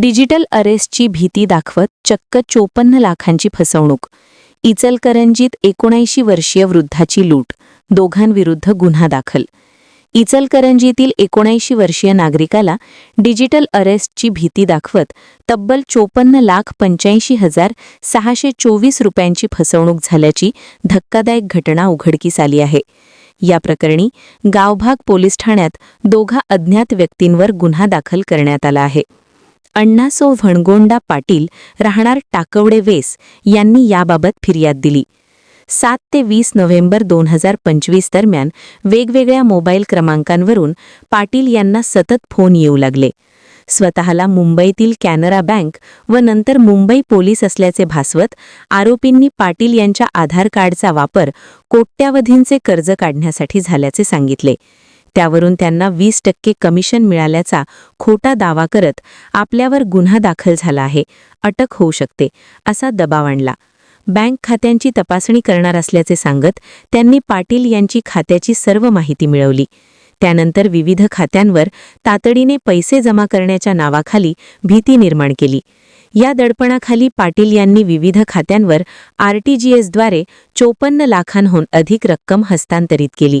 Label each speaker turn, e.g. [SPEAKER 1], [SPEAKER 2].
[SPEAKER 1] Digital अरेस्टची भीती दाखवत चक्क चोपन्न लाखांची फसवणूक. इचलकरंजीत एकोणऐंशी वर्षीय वृद्धाची लूट. दोघांविरुद्ध गुन्हा दाखल. इचलकरंजीतील एकोणऐंशी वर्षीय नागरिकाला डिजिटल अरेस्टची भीती दाखवत तब्बल चोपन्न लाख पंच्याऐंशी हजार सहाशे चोवीस रुपयांची फसवणूक झाल्याची धक्कादायक घटना उघडकीस आली आहे. या प्रकरणी गावभाग पोलीस ठाण्यात दोघा अज्ञात व्यक्तींवर गुन्हा दाखल करण्यात आला आहे. अण्णासो भणगोंडा पाटील राहणार टाकवडे वेस यांनी याबाबत फिर्याद दिली. सात ते वीस नोव्हेंबर दोन हजार पंचवीस दरम्यान वेगवेगळ्या मोबाईल क्रमांकांवरून पाटील यांना सतत फोन येऊ लागले. स्वतःला मुंबईतील कॅनरा बँक व नंतर मुंबई पोलीस असल्याचे भासवत आरोपींनी पाटील यांच्या आधार कार्डचा वापर कोट्यावधींचे कर्ज काढण्यासाठी झाल्याचे सांगितले. त्यावरून त्यांना वीस टक्के कमिशन मिळाल्याचा खोटा दावा करत आपल्यावर गुन्हा दाखल झाला आहे. अटक होऊ शकते असा दबाव आणला. बँक खात्यांची तपासणी करणार असल्याचे सांगत त्यांनी पाटील यांची खात्याची सर्व माहिती मिळवली. त्यानंतर विविध खात्यांवर तातडीने पैसे जमा करण्याच्या नावाखाली भीती निर्माण केली. या दडपणाखाली पाटील यांनी विविध खात्यांवर आरटीजीएसद्वारे चोपन्न लाखांहून अधिक रक्कम हस्तांतरित केली.